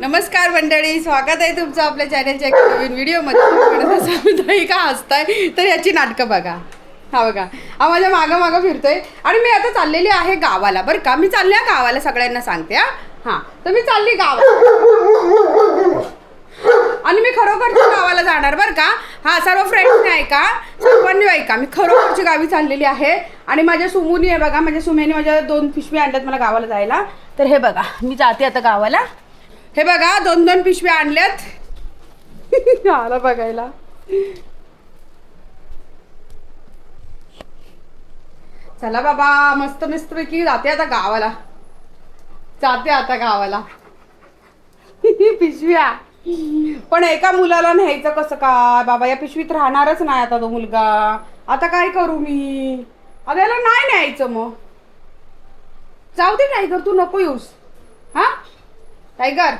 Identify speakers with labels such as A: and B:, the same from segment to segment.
A: नमस्कार मंडळी स्वागत आहे तुमचं आपल्या चॅनलच्या एका नवीन व्हिडिओमध्ये का हसताय? तर याची नाटकं बघा. हा बघा. हा माझ्या मागं मागं फिरतोय. आणि मी आता चाललेली आहे गावाला. बरं का? मी चालले गावाला सगळ्यांना सांगते हा. हां. तर मी चालली गावाला. आणि मी खरोखरच्या गावाला जाणार बरं का? हा सर्व फ्रेंड्सने ऐका सर्वांनी ऐका. मी खरोखरची गावी चाललेली आहे. आणि माझ्या सुमूनी आहे बघा. माझ्या सुमेने माझ्या दोन पिशवी आणल्यात मला गावाला जायला. तर हे बघा मी जाते आता गावाला. हे बघा दोन दोन पिशव्या आणल्यात. आला बघायला. चला बाबा मस्त मस्त पैकी जाते आता गावाला. जाते आता गावाला. पिशव्या. पण एका मुलाला न्यायचं कसं काय? बाबा या पिशवीत राहणारच नाही आता तो मुलगा. आता काय करू मी? आता याला नाही न्यायचं मग. जाऊ दे टायगर तू नको येऊस. हा? टायगर.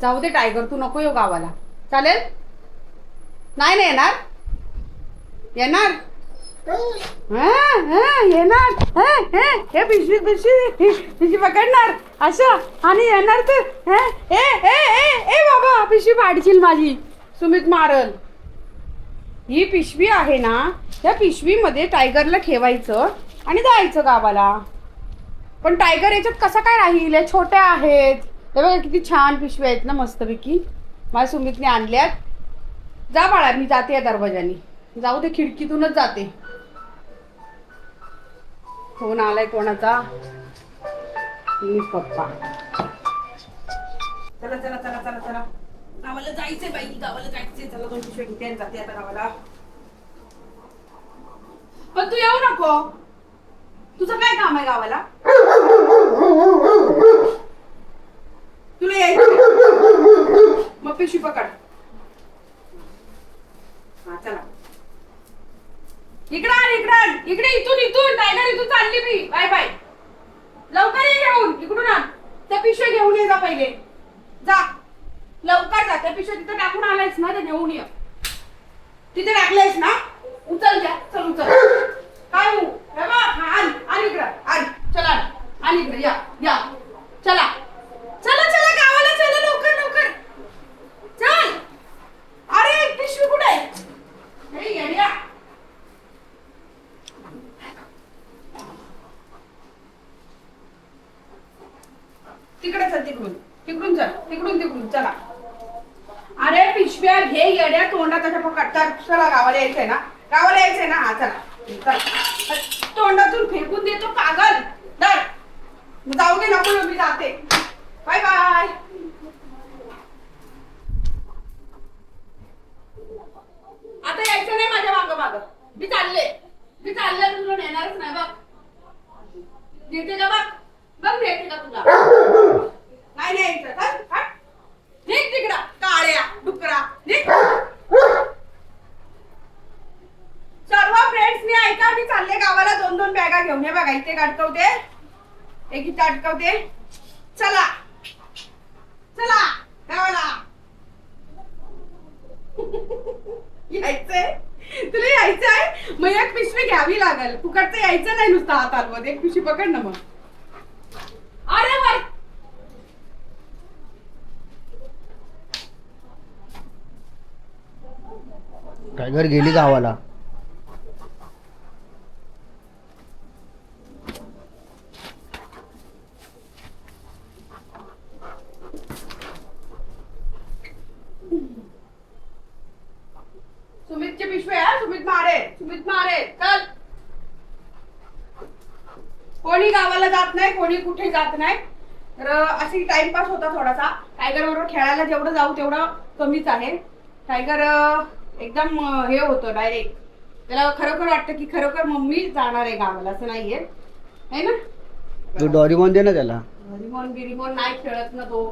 A: जाऊ दे टायगर तू नको येऊ गावाला. चालेल? नाही ना येणार? येणार? येणार. हे पिशवी पिशवी पिशवी पकडणार. असं. आणि येणार तर ए ए ए बाबा पिशवी पाडशील माझी. सुमित मारल. ही पिशवी आहे ना या पिशवीमध्ये टायगरला ठेवायचं आणि जायचं गावाला. पण टायगर याच्यात कसा काय राहील? या छोट्या आहेत. हे बघा किती छान पिशव्या आहेत ना मस्तपैकी. माझ्या सुमितने आणल्यात. जा बाळा मी जाते या दरवाजाने जाऊ दे खिडकीतूनच जाते. फोन आलाय कोणाचा? पप्पा. चला चला चला चला चला. गावाला जायचंय बाई गावाला जायचंय. चला दोन पिशव्या घेते आणि जाते आता गावाला. पण तू येऊ नको. तुझं काय काम आहे गावाला? तुला यायचं मग पिशवी पकड. हा चला. इकडे आण इकडे आण. इकडे इथून इथून. टायगर इथून चालली मी. Bye bye. लवकर ये घेऊन. इकडून आण. त्या पिशव्या घेऊन ये जा पहिले. जा. लवकर जा. त्या पिशव्या तिथे टाकून आलायस ना ते घेऊन ये. तिथे टाकलेस ना? उचल द्या चल उचल. काय हो? हे बघ. हा आण. आण इकडं. आण. चला आण इकडे. या. या चला चला चला गावाला चला लवकर लवकर चल अरे पिशवी कुठे आहे हे येड्या. तिकडे चल तिकडून तिकडून चल तिकडून तिकडून चला अरे पिशव्या घे येड्या तोंडात त्याच्या पकड तर चला गावाला यायचंय ना गावाला यायचंय ना हा चला चला तोंडातून फेकून देतो कागद दर जाऊ दे नको मी जाते बाय बाय आता यायचं नाही माझ्या माग माग मी चालले मी चालले तुला नेणारच नाही बघ नेते का बघ बघ नेते का तुला नाही न्यायचं चल, हट. निघ तिकडं काळ्या डुकरा निघ सर्व ऐका मी चालले गावाला दोन दोन बॅगा घेऊन ये बघा इथे अडकवते. एक इथे अडकवते. चला. चला गावाला. यायचंय. तुला यायचंय? मग एक पिशवी घ्यावी लागेल. फुकटचं यायचं नाही नुसतं हातांमध्ये एक पिशवी पकड ना मग. अरे वर.
B: टायगर गेली गावाला
A: सुमितची पिशवी आहे हा, सुमित मारे सुमित मारे चल कोणी गावाला जात नाही कोणी कुठे जात नाही. तर अशी टाइमपास होता थोडासा. टायगर बरोबर खेळायला जेवढं जाऊ तेवढं कमीच आहे. टायगर एकदम हे होतं डायरेक्ट त्याला खरोखर वाटतं की खरोखर मम्मी जाणार आहे गावाला असं नाहीये. है ना?
B: तू डॉरीमॉन दे ना त्याला.
A: डॉरीमॉन बिरीमॉन नाही खेळत ना तो.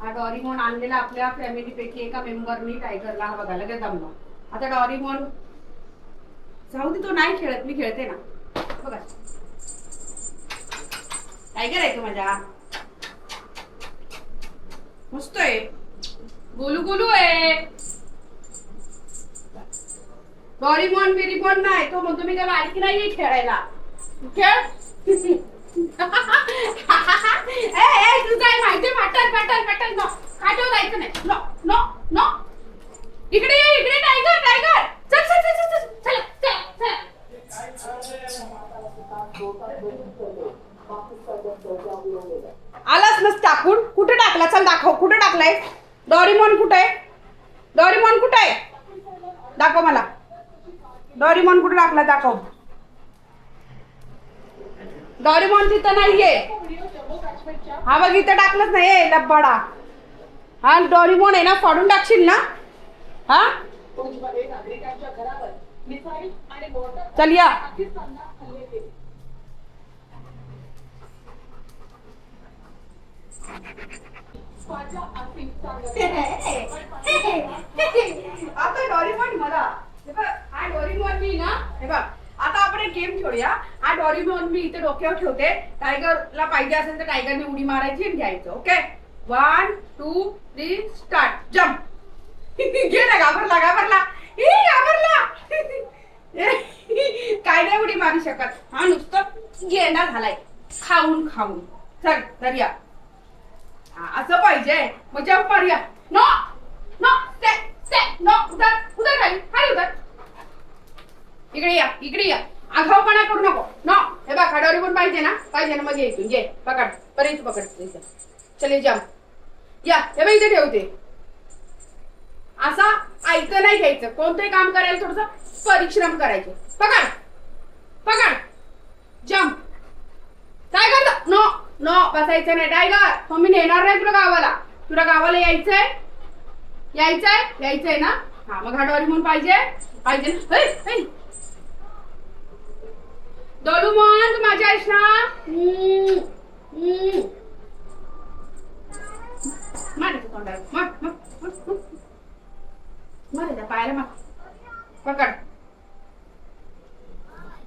A: हा डॉरीमॉन आणलेला आपल्या फॅमिली पैकी एका मेंबरनी टायगरला हा बघा लगेच जमला आता डॉरीमॉन जाऊ दे तो नाही खेळत. मी खेळते ना. बघा. काय करायचं माझ्या? मस्तय मस्त आहे. गोलू गोलू आहे. डॉरीमॉन बिरीमॉन नाही. तो म्हणतो मी काय बारकी नाही खेळायला. खेळ? ए, ए, तुझं आहे माहिती वाटत एकटाच नो खाटो जायचं नाही नो नो नो इकडे ये इकडे टायगर टायगर चल चल चल चल चल चल चल आलाच नस टाकून कुठे टाकला चल दाखव कुठे टाकलाय डॉरीमॉन कुठे आहे डॉरीमॉन कुठे आहे दाखव मला टाकला दाखव. डॉरीमॉन तिथं नाहीये. हा बघ इथं टाकलंच नाही लब्बाडा. हा डॉरीमॉन आहे ना फाडून टाकशील ना? हा? चल या. आता डॉरीमॉन मला. हे बघ हा डॉरीमॉन मी ना हे बघ आता आपण एक गेम खेळूया. हा डॉरीमॉन मी इथे डोक्यावर ठेवते. टायगरला पाहिजे असेल तर टायगरने उडी मारायची आणि घ्यायचं okay one two three start jump घे ना घाबरला घाबरला. ई घाबरला. काय नाही उडी मारू शकत. हा नुसतं घेणा झालाय. खाऊन खाऊन. चल तर या असं पाहिजे. मग जम्प मारूया. नो नो स्टे नो उतर उतर खाली खाली उतर. इकडे या इकडे या. आघावपणा करू नको. नो हे बघ खाडावरी पण पाहिजे ना? पाहिजे ना मग ये इथून. ये पकड. बरं पकड इथं. चल जम या हे बघ इथे ठेवते असा ऐकं नाही घ्यायचं. कोणतंही काम करायला थोडस परिश्रम करायचे. पकड. पकड. जम्प. काय करता नो नो बसायचं नाही. टायगर मम्मी नेणार नाही तुला गावाला. तुला गावाला यायचंय? यायचंय? यायचंय ना? हा मग घाटवारी म्हणून पाहिजे. पाहिजे. ना? है, है. डोलूमॉन तू माझी आहेस ना मार पायाला मार. पकड.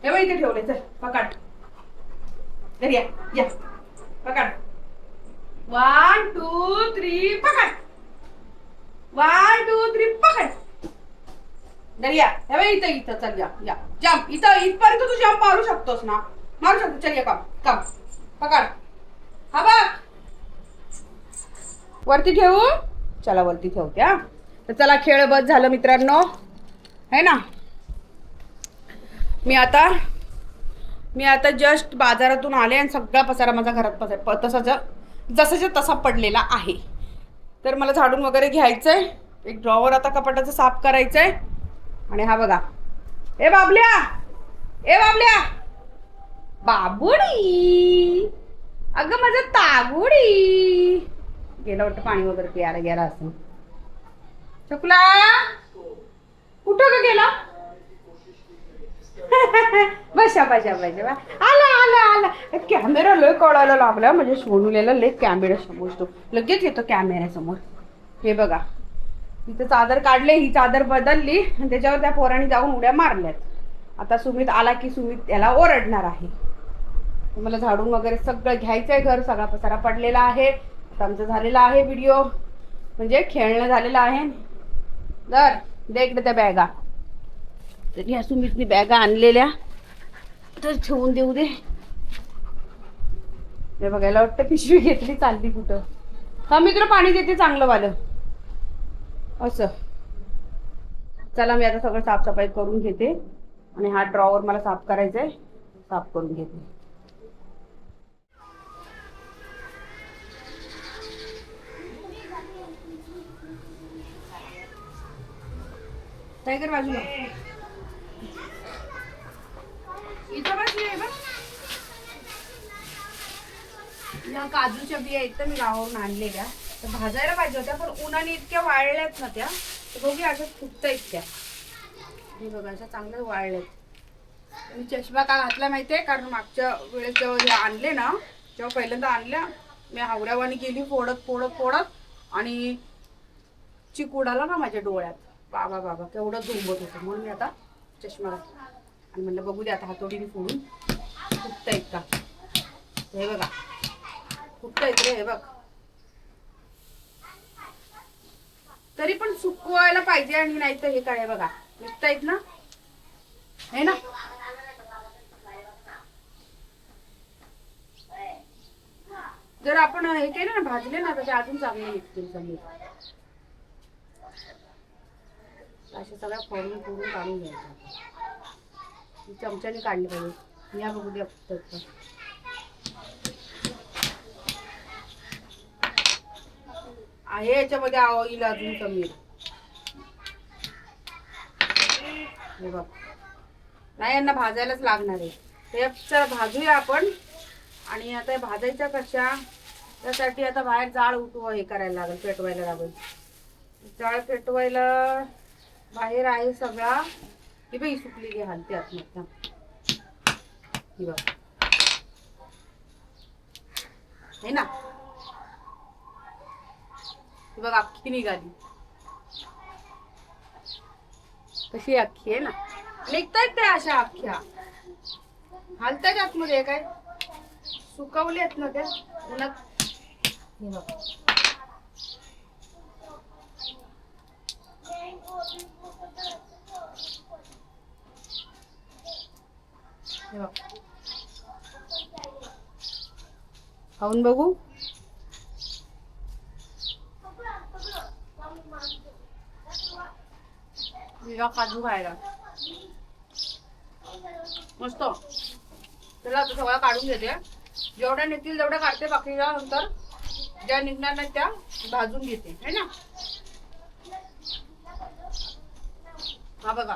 A: हे बघ इथे ठेवले चल पकड. तर या. या. पकड. वन टू थ्री पकड. वन टू थ्री पकड. दरिया या इथं इथं चल या. या. जम्प इथं इथपर्यंत तू जम्प मारू शकतोस ना. मारू शकतो चल या कम कम पकड. हा बघ. वरती ठेवू? चला वरती ठेवते हा. तर चला खेळ बस झालं मित्रांनो. है ना? मी आता मी आता जस्ट बाजारातून आले आणि सगळा पसारा माझा घरात पसार प तसाचा जसाच्या तसा पडलेला आहे. तर मला झाडून वगैरे घ्यायचं आहे एक ड्रॉवर आता कपाटाचं साफ करायचं आहे आणि हा बघा. ए बाबल्या! ए बाबल्या! बाबुडी! अगं माझं तागुडी! गेलं वाटतं पाणी वगैरे प्यायला गेला असं चकुला! कुठं ग गेला? बशा बशा बशा आला आला आला. कॅमेरा लय कळायला लागला म्हणजे सोनूलेला लय कॅमेरा समजतो लगेच येतो कॅमेऱ्यासमोर हे बघा. तिथं चादर काढले ही चादर बदलली आणि त्याच्यावर त्या पोराने जाऊन उड्या मारल्यात. आता सुमित आला की सुमित त्याला ओरडणार आहे. मला झाडून वगैरे सगळं घ्यायचं आहे घर सगळा पसारा पडलेला आहे. आता आमचं झालेला आहे व्हिडिओ. म्हणजे खेळणं झालेलं आहे. दर दे इकडे त्या बॅगा. तर ह्या सुमितनी बॅगा आणलेल्या. तर ठेवून देऊ दे. हे बघायला वाटतं पिशवी घेतली चालली कुठं. हा मी तुला पाणी देते चांगलं वालं. असं. चला मी आता सगळं साफसफाई करून घेते. आणि हा ड्रॉवर मला साफ करायचा आहे. साफ करून घेते. टायगर बाजूला. इथं बसली आहे बघ या काजूच्या बिया आहेत तर मी गावावरून आणलेल्या. तर भाजायला पाहिजे होत्या पण उन्हाने इतक्या वाळल्यात ना त्या. तर अशा फुटतायत त्या हे बघा अशा चांगल्या वाळल्यात. मी चष्मा का घातला माहितीये? कारण मागच्या वेळेस जेव्हा हे आणले ना जेव्हा पहिल्यांदा आणल्या मी हावड्यावानी गेली फोडत फोडत फोडत. आणि चिकूड उडाला ना माझ्या डोळ्यात. बाबा बाबा केवढं झुंबत होतं. म्हणून मी आता चष्मा घातला. आणि म्हणलं बघू दे आता हातोडीने फोडून. फुटतायत का? हे बघा. फुटतायत रे हे बघ. तरी पण सुकवायला पाहिजे आणि नाही तर हे काय आहे बघा. येत ना? हे ना? जर आपण हे केलं ना भाजले ना तर ते अजून चांगले निघतील पनीर असे सगळ्या फोडून फोडून काढून घ्यायचं चमच्याने काढले पाहिजे. या बघू द्या फक्त आहे याच्यामध्ये ऑइल अजून कमी. हे बघ. नाही यांना भाजायलाच लागणार आहे. हे भाजूया आपण. आणि आता भाजायच्या कशा? त्यासाठी आता बाहेर जाळ उठव हे करायला लागेल पेटवायला लागेल. जाळ पेटवायला बाहेर आहे सगळा. ही बाई सुकलेली हालते आत्महत्या ही बघ. हे ना. ही बघ अख्खी निघाली. कशी अख्खी आहे ना? निघतायत त्या अशा अख्ख्या. हलतायत आतमध्ये काय? सुकवले आहेत ना त्या. उन्हात हे बघ. खाऊन बघू. काजू खायला. मस्त. त्याला आता सगळं काढून घेते. जेवढ्या निघतील तेवढ्या काढते बाकीच्या नंतर. ज्या निघणार नाही त्या भाजून घेते. है ना? हा बघा.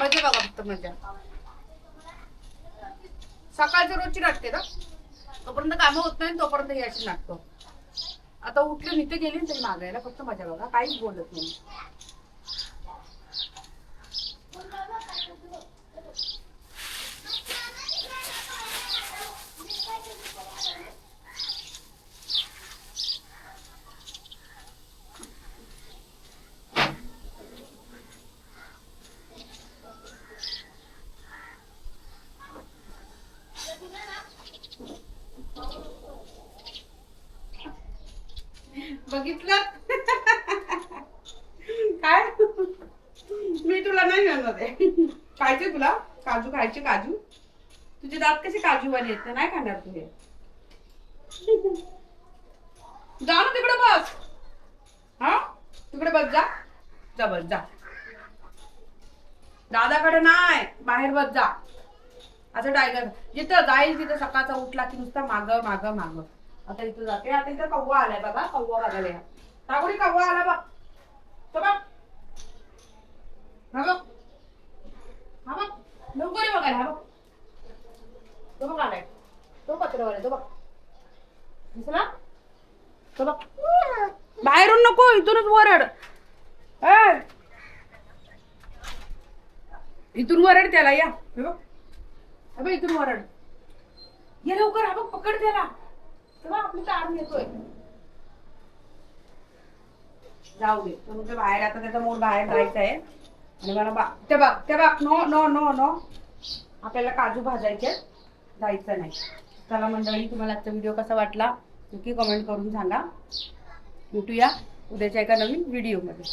A: मजा बघा फक्त मजा. सकाळची रोजची नाटते ना तोपर्यंत कामं होत नाही तोपर्यंत ही अशी नाटकं आता उठले निघते गेली तरी मागायला फक्त मजा बघा. काहीच बोलत नाही बघितलं काय मी जाते खायचे तुला? काजू खायचे काजू? तुझे दात कसे काजू वाले आहेत? ते नाही खाणार तू हे. जा ना तिकडे बस. हा? तिकडे बस जा. जा बस जा. दादाकडे नाही. बाहेर बस जा. असं टायगर जिथं जाईल तिथं सकाळचा उठला की नुसता माग माग माग. आता इथं जाते. आता इथं कव्वा आलाय बघा कव्वा बघायला या. टाकुरी कव्वा आला बघ. तो बघ. हा बघ लवकर ये बघायला हा बघ. तो बघ आलाय. तो पत्रावर आहे तो बघ. दिसला? तो बघ. बाहेरून नको इथूनच वरड. इथून वरड त्याला या. हे बघ. अबे इथून वरड. ये लवकर हा बघ पकड त्याला. तेव्हा आपली तार येतोय जाऊ दे. तो बाहेर आता त्याचा मूड बाहेर जायचा आहे. आणि मला बा ते बघ ते बघ नो नो नो नो. आपल्याला काजू भाजायचे जायचं नाही. चला मंडळी तुम्हाला आजचा व्हिडिओ कसा वाटला? नक्की कमेंट करून सांगा. भेटूया उद्याच्या एका नवीन व्हिडिओमध्ये